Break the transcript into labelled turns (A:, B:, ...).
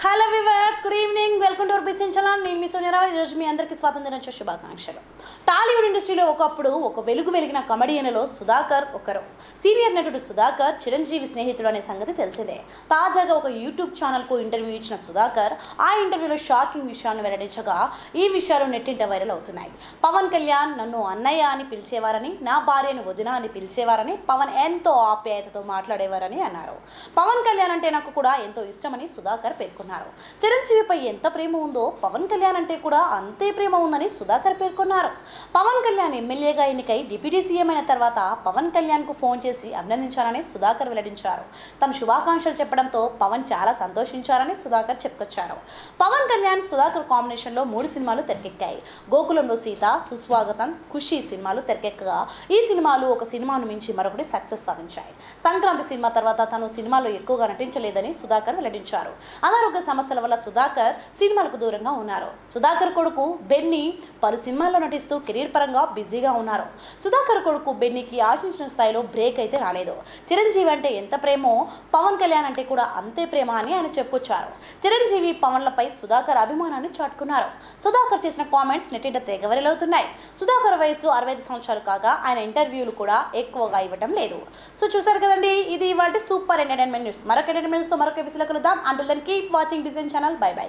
A: Hello viewers, good evening. Design channel నేను మీ సోనియరా ఈరోజు మీ అందరికీ స్వాతంత్ర దినోత్సవ శుభాకాంక్షలు. టాలీవుడ్ ఇండస్ట్రీలో ఒకప్పుడు ఒక వెలుగు వెలిగిన కమెడియన్లో సుధాకర్ ఒకరు. సీనియర్ నటుడు సుధాకర్ చిరంజీవి స్నేహితుడు అనే సంగతి తెలిసిందే. తాజాగా ఒక యూట్యూబ్ ఛానల్కు ఇంటర్వ్యూ ఇచ్చిన సుధాకర్ ఆ ఇంటర్వ్యూలో షాకింగ్ విషయాన్ని వెల్లడించగా ఈ విషయాలు నెట్టింట వైరల్ అవుతున్నాయి. పవన్ కళ్యాణ్ నన్ను అన్నయ్య అని పిలిచేవారని నా భార్యను వదిన అని పిలిచేవారని పవన్ ఎంతో ఆప్యాయతతో మాట్లాడేవారని అన్నారు. పవన్ కళ్యాణ్ అంటే నాకు కూడా ఎంతో ఇష్టమని సుధాకర్ పేర్కొన్నారు. చిరంజీవిపై ఎంత ప్రేమ ఉందో పవన్ కళ్యాణ్ అంటే కూడా అంతే ప్రేమ ఉందని సుధాకర్ పేర్కొన్నారు. పవన్ కళ్యాణ్ ఎమ్మెల్యేగా ఎన్నికై డిప్యూటీ సీఎం అయిన తర్వాత పవన్ కళ్యాణ్కు ఫోన్ చేసి అభినందించారని సుధాకర్ వెల్లడించారు. తన శుభాకాంక్షలు చెప్పడంతో పవన్ చాలా సంతోషించారని సుధాకర్ చెప్పుకొచ్చారు. పవన్ కళ్యాణ్ సుధాకర్ కాంబినేషన్లో మూడు సినిమాలు తెరకెక్కాయి. గోకులంలో సీత సుస్వాగతం ఖుషి సినిమాలు తెరకెక్కగా. ఈ సినిమాలు ఒక సినిమాను మించి మరొకటి సక్సెస్ సాధించాయి. సంక్రాంతి సినిమా తర్వాత తను సినిమాలో ఎక్కువగా నటించలేదని సుధాకర్ వెల్లడించారు. అనారోగ్య సమస్యల వల్ల సుధాకర్ సినిమాలకు దూరంగా ఉన్నారు. సుధాకర్ కొడుకు బెన్నీ పలు సినిమాల్లో నటిస్తూ కెరీర్ పరంగా బిజీగా ఉన్నారు. సుధాకర్ కొడుకు బెన్నీకి ఆశించిన స్థాయిలో బ్రేక్ అయితే రాలేదు. చిరంజీవి అంటే ఎంత ప్రేమో? పవన్ కళ్యాణ్ అంటే కూడా అంతే ప్రేమ అని ఆయన చెప్పుకొచ్చారు. చిరంజీవి పవన్లపై సుధాకర్ అభిమానాన్ని చాటుకున్నారు. సుధాకర్ చేసిన కామెంట్స్ నెట్టింట తెగవరలవుతున్నాయి సుధాకర్ వయసు అరవై ఐదు సంవత్సరాలు కాగా ఆయన ఇంటర్వ్యూలు కూడా ఎక్కువగా ఇవ్వడం లేదు. సో చూసారు కదండి ఇది ఇవాళ సూపర్ ఎంటర్టైన్మెంట్ న్యూస్. మరొక ఎంటర్టైన్మెంట్స్తో మరొక ఎపిసోడ్ కలుద్దాం. Until then keep watching design channel bye bye